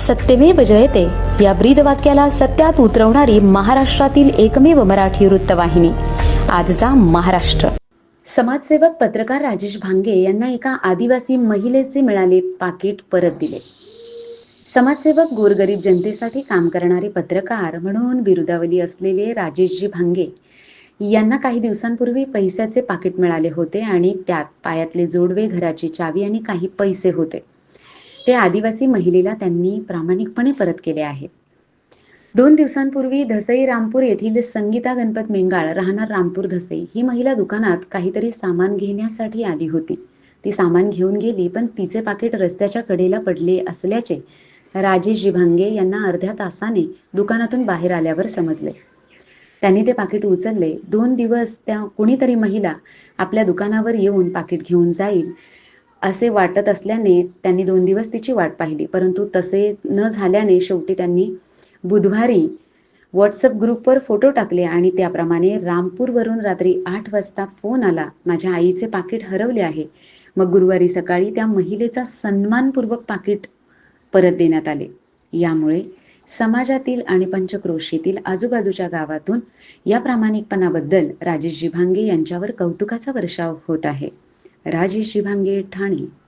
सत्यमेव जयते. या ब्रीद वाक्याला सत्यात उतरवणारी महाराष्ट्रातील एकमेव मराठी वृत्तवाहिनी. आजचा महाराष्ट्र. समाजसेवक पत्रकार राजेश भांगे यांना एका आदिवासी महिलेचे मिळाले पाकिट परत दिले. समाजसेवक गोरगरीब जनतेसाठी काम करणारे पत्रकार म्हणून बिरुदावली असलेले राजेशजी भांगे यांना काही दिवसांपूर्वी पैशाचे पाकिट मिळाले होते आणि त्यात पायातले जोडवे घराची चावी आणि काही पैसे होते. ते आदिवासी महिलेला त्यांनी प्रामाणिकपणे परत केले आहेत. दोन दिवसांपूर्वी धसई रामपूर येथील संगीता गणपत मेंगाळ राहणार रामपूर धसई ही महिला दुकानात काहीतरी सामान घेण्यासाठी आली होती. ती सामान घेऊन गेली पण तिचे पाकिट रस्त्याच्या कडेला पडले असल्याचे राजेश जिभांगे यांना अर्ध्या तासाने दुकानातून बाहेर आल्यावर समजले. त्यांनी ते पाकिट उचलले. दोन दिवस त्या कोणीतरी महिला आपल्या दुकानावर येऊन पाकिट घेऊन जाईल असे वाटत असल्याने त्यांनी दोन दिवस तिची वाट पाहिली. परंतु तसे न झाल्याने शेवटी त्यांनी बुधवारी व्हॉट्सअप ग्रुपवर फोटो टाकले आणि त्याप्रमाणे रामपूरवरून रात्री आठ वाजता फोन आला. माझ्या आईचे पाकिट हरवले आहे. मग गुरुवारी सकाळी त्या महिलेचा सन्मानपूर्वक पाकिट परत देण्यात आले. यामुळे समाजातील आणि पंचक्रोशीतील आजूबाजूच्या गावातून या प्रामाणिकपणाबद्दल राजेशजी भांगे यांच्यावर कौतुकाचा वर्षाव होत आहे. राजेश शिभांगे ठाणे.